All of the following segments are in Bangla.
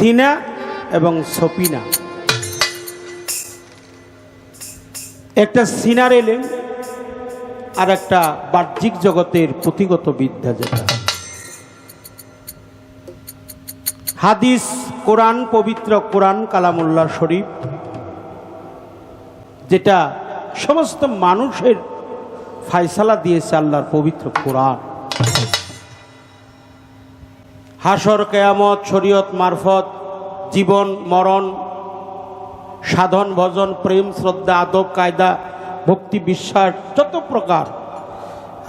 সিনা এবং সপিনা। একটা সিনার এলেন আর একটা বাহ্যিক জগতের পুঁথিগত বিদ্যা যেটা। হাদিস, কোরআন, পবিত্র কোরআন, কালামুল্লাহ শরীফ, যেটা সমস্ত মানুষের ফায়সালা দিয়েছে আল্লাহর পবিত্র কোরআন। হাসর কেয়ামত, শরীয়ত মারফত, জীবন, মরণ, সাধন, ভজন, প্রেম, শ্রদ্ধা, আদব, কায়দা, ভক্তি, বিশ্বাস, যত প্রকার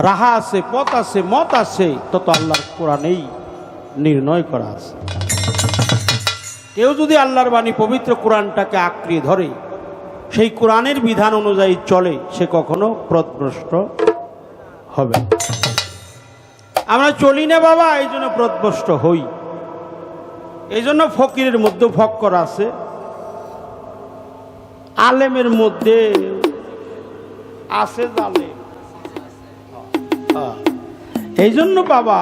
রাহা আছে, পথ আছে, মত আছে, তত আল্লাহর কোরআনেই নির্ণয় করা আছে কেউ যদি আল্লাহর বাণী পবিত্র কোরআনটাকে আঁকড়ে ধরে, সেই কোরআনের বিধান অনুযায়ী চলে, সে কখনো প্রদভ্রষ্ট হবে না। আমরা চলি না বাবা, এই জন্য প্রদভ্রষ্ট হই। এই জন্য ফকিরের মধ্যে ফক্কর আছে। আলেমের মধ্যে আছে জালে। এই জন্য বাবা,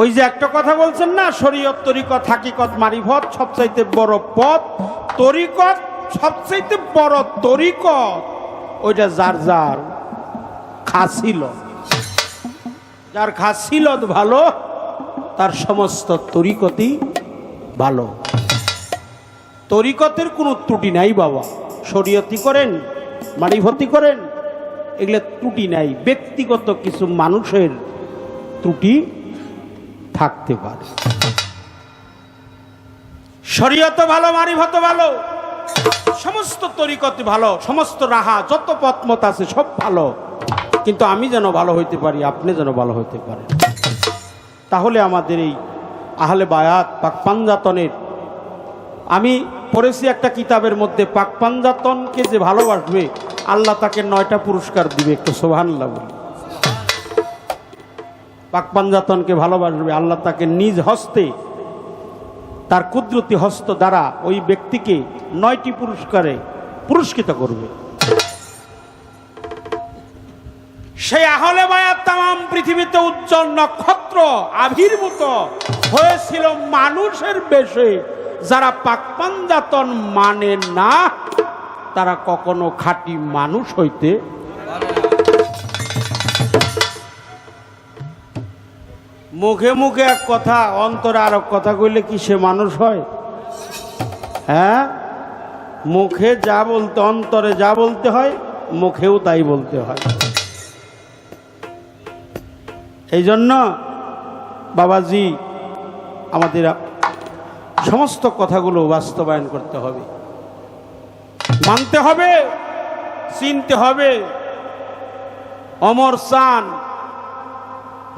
ওই যে একটা কথা বলছেন না, শরীয়ত তরিকত হাকিকত মারিফত সবচাইতে বড় পথ, তরিকত সবচাইতে বড় তরিকত, ওইটা যার যার খাসিল যার খাসিলত ভালো, তার সমস্ত তরিকতই ভালো। তরিকতের কোনো ত্রুটি নাই বাবা। শরীয়তি করেন মারিফতি করেন, এগুলো ত্রুটি নাই। ব্যক্তিগত কিছু মানুষের ত্রুটি থাকতে পারে। শরীয়ত ভালো মারিভত ভালো, সমস্ত তরিকত ভালো, সমস্ত রাহা, যত পথমত আছে সব ভালো। কিন্তু আমি যেন ভালো হইতে পারি, আপনি যেন ভালো হইতে পারেন। তাহলে আমাদের এই আহলে বায়াত পাক পাঞ্জাতনের, আমি পড়েছি একটা কিতাবের মধ্যে, পাক পাঞ্জাতনকে যে ভালোবাসবে, আল্লাহ তাকে নয়টা পুরস্কার দিবে একটু সোহান্লা পাক পাঞ্জাতনকে ভালোবাসবে, আল্লাহ তাকে নিজ হস্তে, তার কুদরতি হস্ত দ্বারা ওই ব্যক্তিকে নয়টি পুরস্কারে পুরস্কৃত করবে। সেই আহলে মায়ার তাম পৃথিবীতে উজ্জ্বল নক্ষত্র আবির্ভূত হয়েছিল মানুষের বেশে। যারা পাকপাঞ্জাতন মানে না, তারা কখনো খাঁটি মানুষ হইতে মুখে মুখে এক কথা, অন্তরে আর কথা কইলে কি সে মানুষ হয়? হ্যাঁ? মুখে যা বলতে, অন্তরে যা বলতে হয়, মুখেও তাই বলতে হয়। এই জন্য বাবাজি, আমাদের সমস্ত কথাগুলো বাস্তবায়ন করতে হবে। মানতে হবে, চিনতে হবে। অমর চান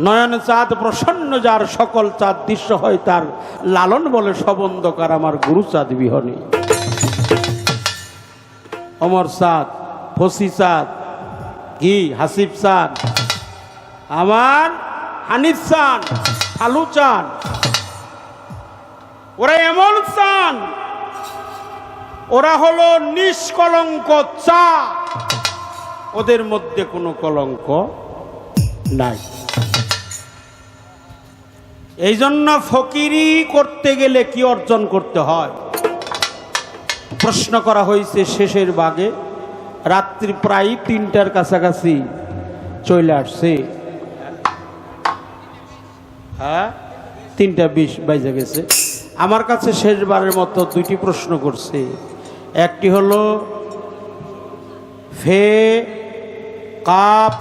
নয়ন চাঁদ, প্রসন্ন যার সকল চাঁদ, দৃশ্য হয় তার লালন বলে সবন্ধকার আমার গুরু চাঁদ বিহনে। অমর চাঁদ, ফসি চাঁদ কি হাসিফ চাঁদ আমার হানিফ চান আলু চান। ওরা এমন চান, ওরা হলো নিষ্কলঙ্ক চা। ওদের মধ্যে কোনো কলঙ্ক নাই। এই জন্য ফকিরি করতে গেলে কি অর্জন করতে হয়? প্রশ্ন করা হয়েছে শেষের বাগে রাত্রি প্রায় তিনটার কাছাকাছি চলে আসছে। হ্যাঁ? তিনটা বিশ বাইজে গেছে। আমার কাছে শেষবারের মতো দুইটি প্রশ্ন করছে। একটি হলো, ফে, কাপ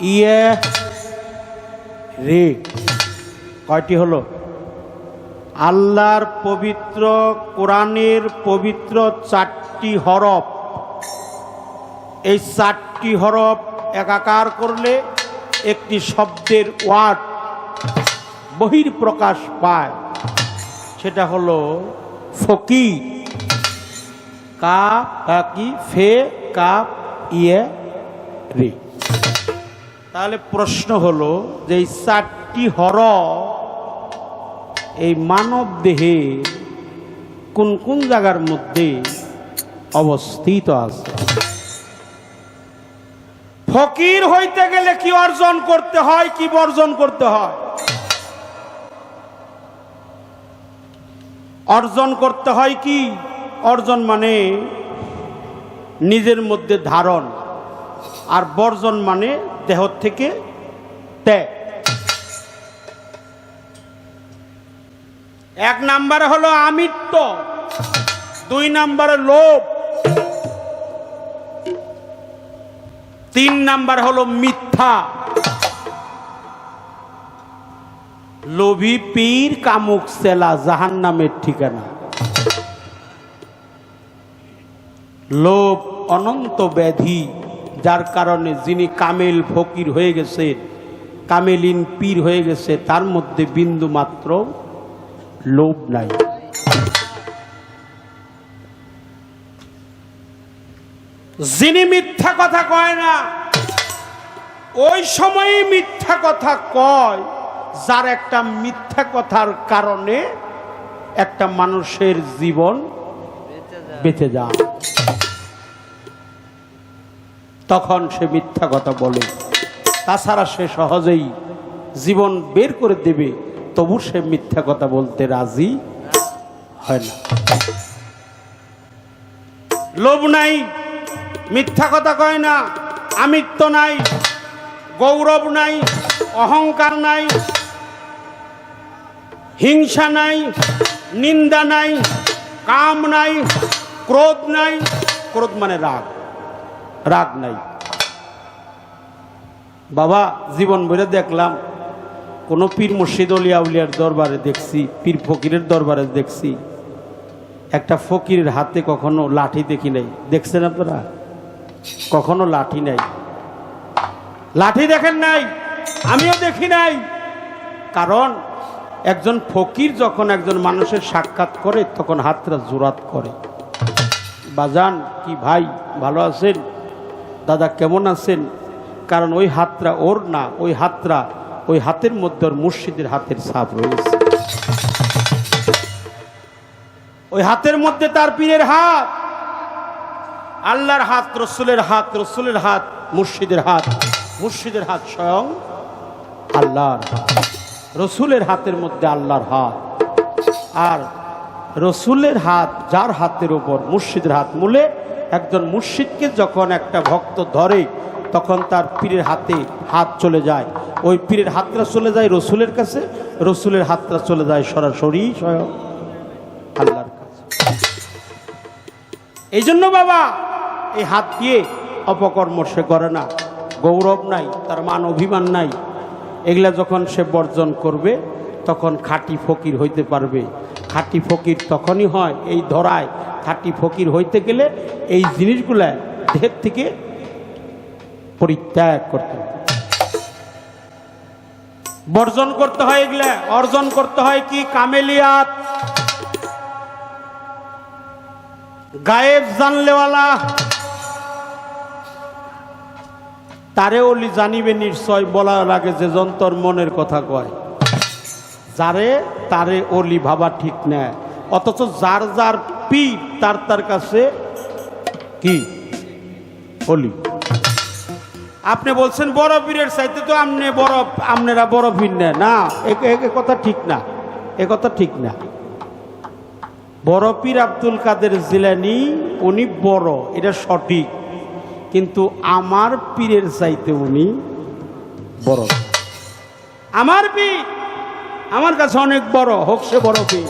ইয়ে রে। কয়টি হলো? আল্লাহর পবিত্র কোরআনের পবিত্র চারটি হরফ। এই চারটি হরফ একাকার করলে একটি শব্দের ওয়ার্ড বহির প্রকাশ পায়। সেটা হলো ফকি কা কা কি? ফে কাপ ইয়ে রে। তাহলে প্রশ্ন হলো যে এই চারটি হর, এই মানব দেহে কোন কোন জায়গার মধ্যে অবস্থিত আছে? ফকির হইতে গেলে কি অর্জন করতে হয়, কি বর্জন করতে হয়? অর্জন করতে হয় কি? অর্জন মানে নিজের মধ্যে ধারণ, আর বর্জন মানে দেহ থেকে ত্যাগ। এক নাম্বারে হলো আমিত্ব, দুই নাম্বারে লোভ, তিন নাম্বার হলো মিথ্যা। লোভী পীর কামুক সেলা জাহান নামের ঠিকানা। লোভ অনন্ত ব্যাধি, যার কারণে যিনি কামেল ফকির হয়ে গেছে কামেলিন পীর হয়ে গেছে, তার মধ্যে বিন্দু মাত্র লোভ নাই। যিনি মিথ্যা কথা কয় না, ওই সময়ই মিথ্যা কথা কয়। যার একটা মিথ্যা কথার কারণে একটা মানুষের জীবন বেঁচে যায়। তখন সে মিথ্যা কথা বলে। তাছাড়া সে সহজেই জীবন বের করে দেবে, তবু সে মিথ্যা কথা বলতে রাজি হয় না। লোভ নাই, মিথ্যা কথা কয় না, আমিত্ব নাই, গৌরব নাই, অহংকার নাই হিংসা নাই, নিন্দা নাই, কাম নাই, ক্রোধ নাই। ক্রোধ মানে রাগ। রাগ নাই। বাবা, জীবন ভরে দেখলাম, কোনো পীর মুর্শিদ অলিয়া উলিয়ার দরবারে দেখছি, পীর ফকিরের দরবারে দেখছি। একটা ফকিরের হাতে কখনো লাঠি দেখি নাই। দেখছেন আপনারা? কখনো লাঠি নাই। লাঠি দেখেন নাই, আমিও দেখি নাই। কারণ একজন ফকির যখন একজন মানুষের সাক্ষাৎ করে, তখন হাতটা জোরাত করে। বাজান, কি ভাই, ভালো আছেন? দাদা, কেমন আছেন? কারণ ওই হাতটা ওর না, ওই হাতটা, ওই হাতের মধ্যে ওর মুর্শিদের হাতের ছাপ রয়েছে। ওই হাতের মধ্যে তার পীরের হাত। আল্লাহর হাত, রসুলের হাত রসুলের হাত, মুর্শিদের হাত মুর্শিদের হাত স্বয়ং আল্লাহর হাত। রসুলের হাতের মধ্যে আল্লাহর হাত। আর রসুলের হাত যার হাতের উপর মুর্শিদের হাত মূলে, একজন মুর্শিদকে যখন একটা ভক্ত ধরে, তখন তার পীরের হাতে হাত চলে যায়। ওই পীরের হাতটা চলে যায় রসুলের কাছে, রসুলের হাতটা চলে যায় সরাসরি স্বয়ং আল্লাহর কাছে। এই জন্য বাবা, এই হাত দিয়ে অপকর্ম সে করে না। গৌরব নাই, তার মান অভিমান নাই। এগুলা যখন সে বর্জন করবে, তখন খাঁটি ফকির হইতে পারবে। খাঁটি ফকির তখনই হয় এই ধরায়। খাঁটি ফকির হইতে গেলে এই জিনিসগুলা দেহের থেকে পরিত্যাগ করতে। বর্জন করতে হয় এগুলা, অর্জন করতে হয় কি? কামেলিয়াত। গায়েব জানলেওয়ালা তারে ওলি জানিবে নিশ্চয়, বলা লাগে যে যন্তর মনের কথা কয়। যারে তারে ওলি ভাবা ঠিক না অথচ যার যার পি তার তার কাছে কি? ওলি আপনি বলছেন, বড় পীরের চাইতে তো আপনি বড় আপনারা বড় পীর না না কথা ঠিক না। এ কথা ঠিক না। বড় পীর আব্দুল কাদের জিলানি, উনি বড়, এটা সঠিক। কিন্তু আমার পীরের চাইতে উনি বড়। আমার পীর, আমার কাছে অনেক বড়, হোক সে বড় পীর।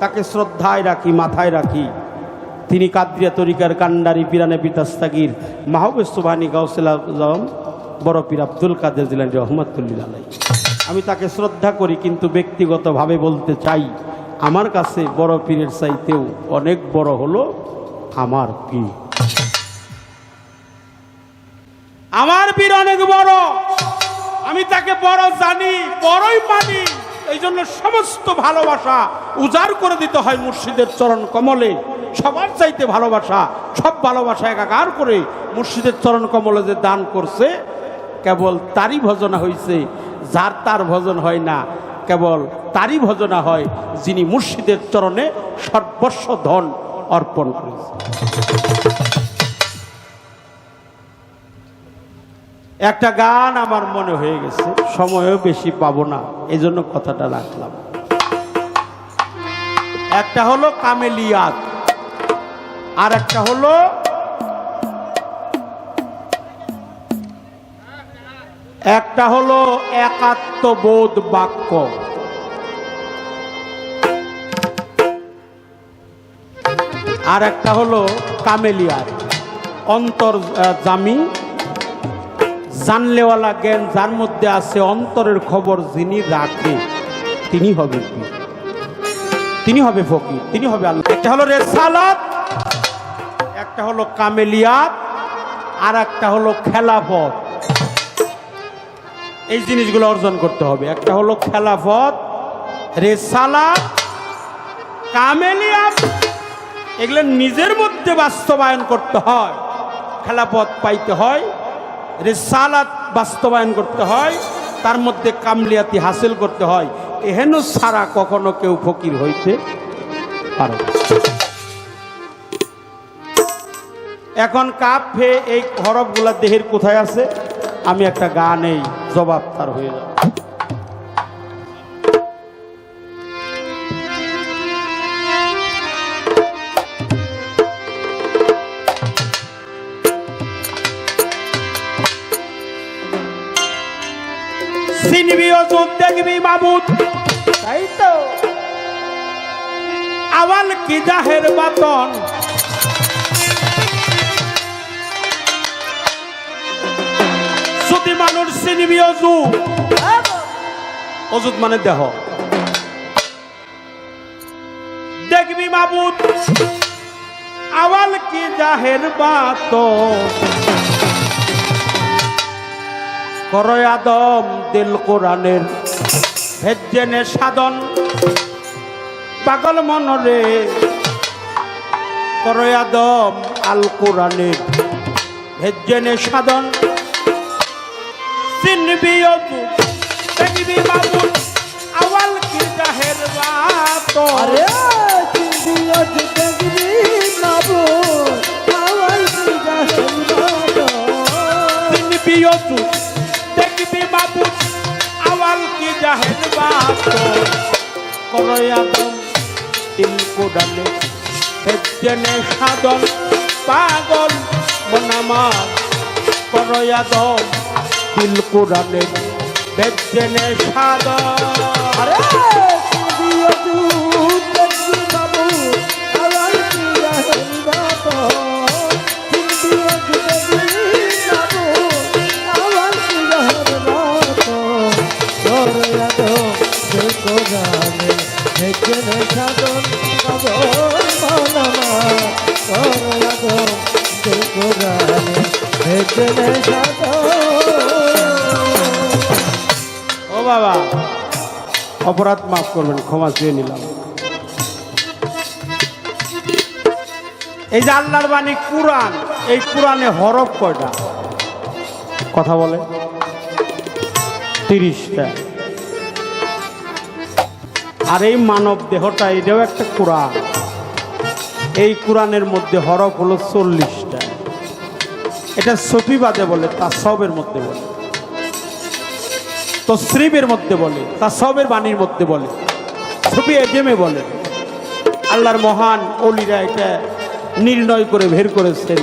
তাকে শ্রদ্ধায় রাখি, মাথায় রাখি। তিনি কাদ্রিয়া তরিকার কান্ডারি পিরানে পিতাস্তাগির মাহবুস্তুবানী গাউসেল আজম, বড় পীর আব্দুল কাদের জিলানি রহমতুল্লিল আলাই আমি তাকে শ্রদ্ধা করি, কিন্তু ব্যক্তিগতভাবে বলতে চাই, আমার কাছে বড় পীরের চাইতেও অনেক বড় হলো আমার পীর। আমার পীর অনেক বড়। আমি তাকে বড় জানি, বড়ই মানি। এই জন্য সমস্ত ভালোবাসা উজাড় করে দিতে হয় মুর্শিদের চরণ কমলে। সবার চাইতে ভালোবাসা, সব ভালোবাসা একাকার করে মুর্শিদের চরণ কমলে যে দান করছে, কেবল তারই ভজনা হয়েছে যার তার ভজন হয় না, কেবল তারই ভজনা হয়, যিনি মুর্শিদের চরণে সর্বস্ব ধন অর্পণ করেছে। একটা গান আমার মনে হয়ে গেছে সময়ও বেশি পাবো না এই জন্য কথাটা রাখলাম। একটা হলো কামেলিয়াত আর একটা হলো একটা হলো একাত্মবোধ বাক্য। আর একটা হলো কামেলিয়াত অন্তর আহ, জামি। জানলেওয়ালা জ্ঞান যার মধ্যে আছে অন্তরের খবর যিনি রাখে, তিনি হবে তিনি হবে ফকির, তিনি হবে আল্লাহ। একটা হলো রেসালাত, একটা হলো কামেলিয়াত, আর একটা হলো খেলাফত। এই জিনিসগুলো অর্জন করতে হবে। একটা হলো খেলাফত, রেসালাত, কামেলিয়াত, এগুলো নিজের মধ্যে বাস্তবায়ন করতে হয়। খেলাপথ পাইতে হয় রেসালাত বাস্তবায়ন করতে হয়, তার মধ্যে কামলিয়াতি হাসিল করতে হয়। এহেন সারা কখনো কেউ ফকির হইতে পারে এখন কাপ ফে এই হরফগুলা দেহের কোথায় আছে? আমি একটা গানেই জবাব তার হয়ে যাবে। মাবুদ তাই তো। আওয়াল কি জাহের বাতন? যদি মানুষ চিনবি অজুদ অজুদ মানে দেহ। দেখবি মাবুদ আওয়াল কি জাহের বাতন? করয় আদম দিল কোরআনের ভেজেনে সাধন। পাগল মনরে করয় আদম আল কোরআনের ভেজেনে সাধন। চিনবি অজু দেখবি বাবুল আওয়াল কি জাহের বাত আরে চিন্দিয়ত দেখবি নাবো হাওয়াই জাহের বাতো চিনবি অজু বাত করয় আদম দিল কোরআনের ভেজেনে সাধন পাগল মনামার করয়াদম দিল কোরআনের বেজেনে সাদর গানে দেখনে সাধন ও বাবা, অপরাধ মাফ করবেন, ক্ষমা চেয়ে নিলাম। এই যে বাণী কুরআন, এই কুরআনে হরফ কয়টা? কথা বলে। তিরিশটা। আর এই মানব দেহটা এটাও একটা কোরআন। এই কোরআনের মধ্যে হরফ হলো চল্লিশটা। এটা সফিবাদে বলে তা সবের মধ্যে বলে। তসরিবের মধ্যে বলে তা সবের বাণীর মধ্যে বলে। সফি এজেমে বলে। আল্লাহর মহান অলিরা এটা নির্ণয় করে বের করেছেন।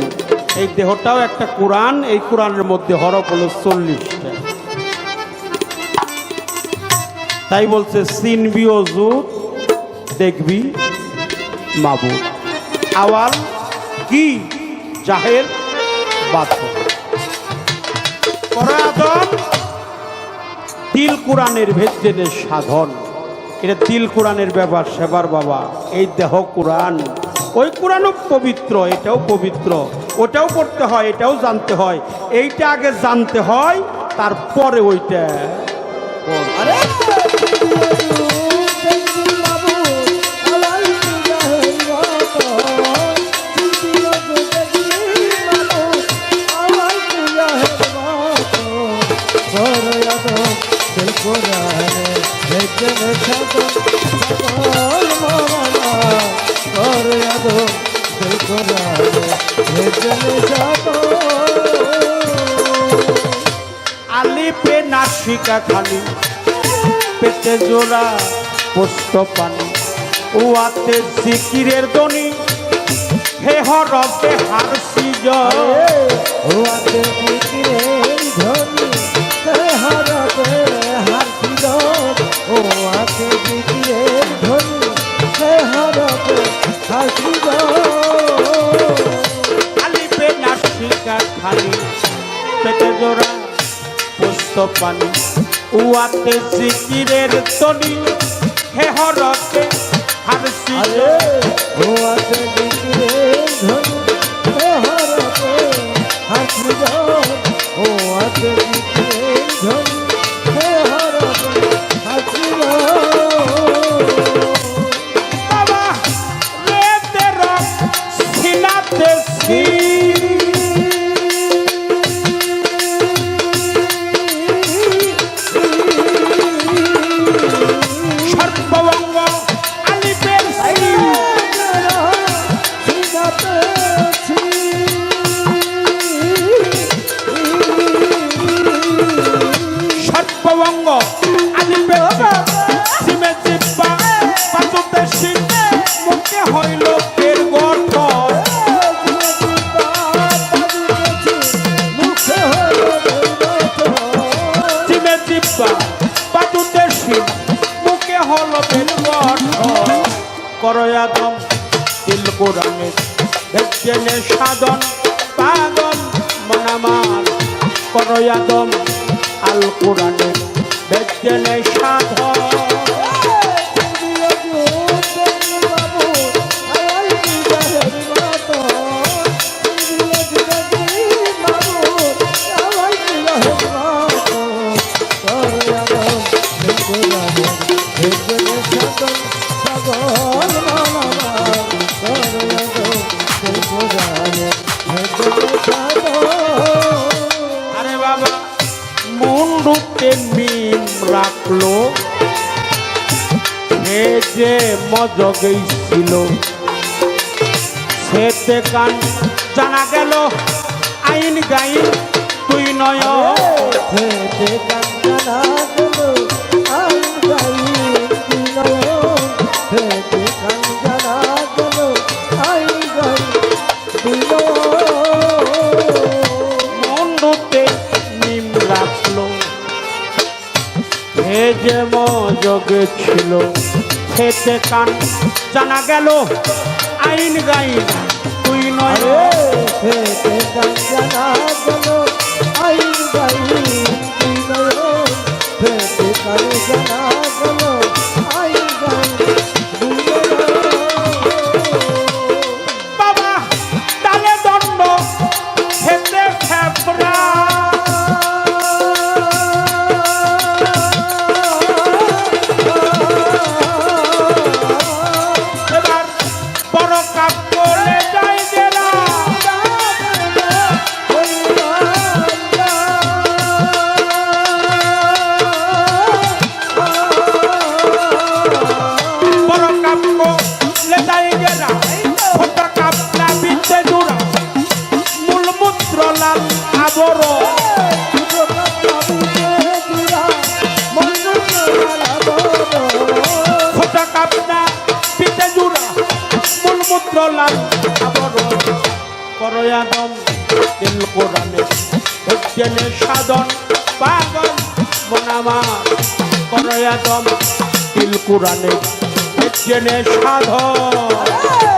এই দেহটাও একটা কোরআন, এই কোরআনের মধ্যে হরফ হলো চল্লিশটা। তাই বলছে সিনবি অজুদ দেখবি মাবু আওয়াল কি? জাহের তিল কোরআনের ভেজেনে সাধন। এটা তিল কোরআনের ব্যাপার সেবার বাবা। এই দেহ কোরআন। ওই কোরআনও পবিত্র, এটাও পবিত্র। ওটাও পড়তে হয়, এটাও জানতে হয়। এইটা আগে জানতে হয়, তারপরে ওইটা আরে আলিপে নাসিকা খালি, পেটে জোড়া পোস্ত পানি, উয়াতে জিকিরের দনি হে হরবে হার সিজন ওয়াতে বিক্রের জোড়া পুষ্ট পানি। উয়াতে সিকিরের তনি হে হরবে হারসি উয়াতে সিকিরের ধনি হে হরবে হাসিল ওয়াতে পাতুতে সিন মুখে হল বেল গঠন করয়াদম তিল কোরআনের দেখছেনে সাধন, পাগল মনামার করয়াদম আল কোরআনের দেখছেনে সাধন। মুন্ডুতে মিম রাখল। সে যে মজগেই ছিল সেতে কান জানা গেল, আইন গাইন তুই নয়। মুন্ডুতে যে মজগে ছিল খেতে কান জানা গেল আইন গাইন। মূলমূত্র লাল আবর করয়াদম দিল কোরআনে উজ্জ্বলে সাধন, পাগল মনামা। করয়াদম দিল কোরআনে উজ্জ্বলে সাধন।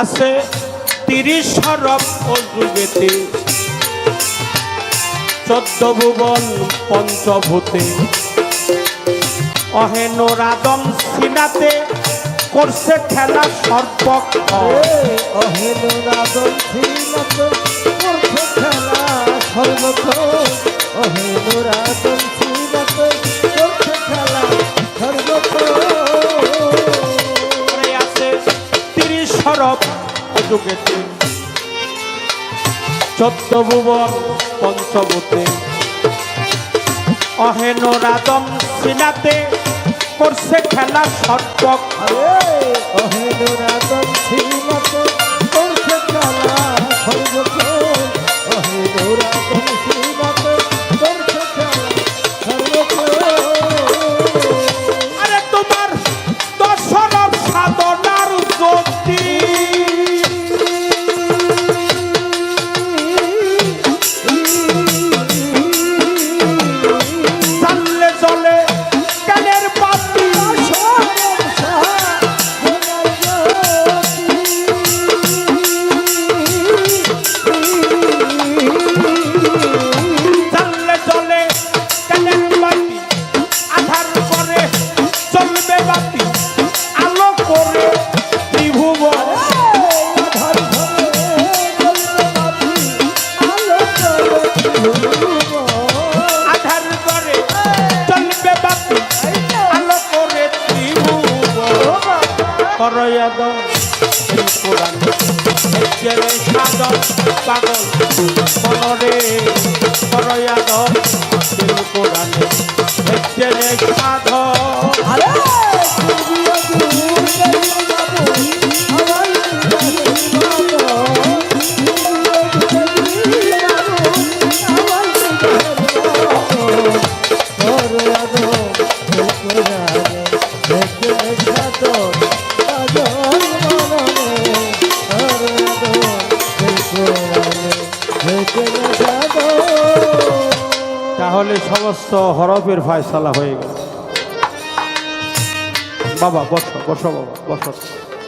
আছে তিরিশ ও যুগেতে। চোদ্দ ভুবন পঞ্চভূতে। অহেন রাদম সিনাতে করছে খেলা সর্বক অহেনুরাদন ছিলত করছে খেলা সর্বক্ষণ অহেনুরাদন ছিলত করছে যুগেতে চোদ্দ ভুবন পঞ্চভূতে অহেন রাদম সিনাতে করছে খেলা সর্বক। অহেন অহেনুরাতন সিনাতে করছে খেলা সর্বক্ষণ পাগল মনরে করয়াদ কোরআন সমস্ত হরফের ফয়সালা হয়ে গেল বাবা বসো বসো বাবা বসো।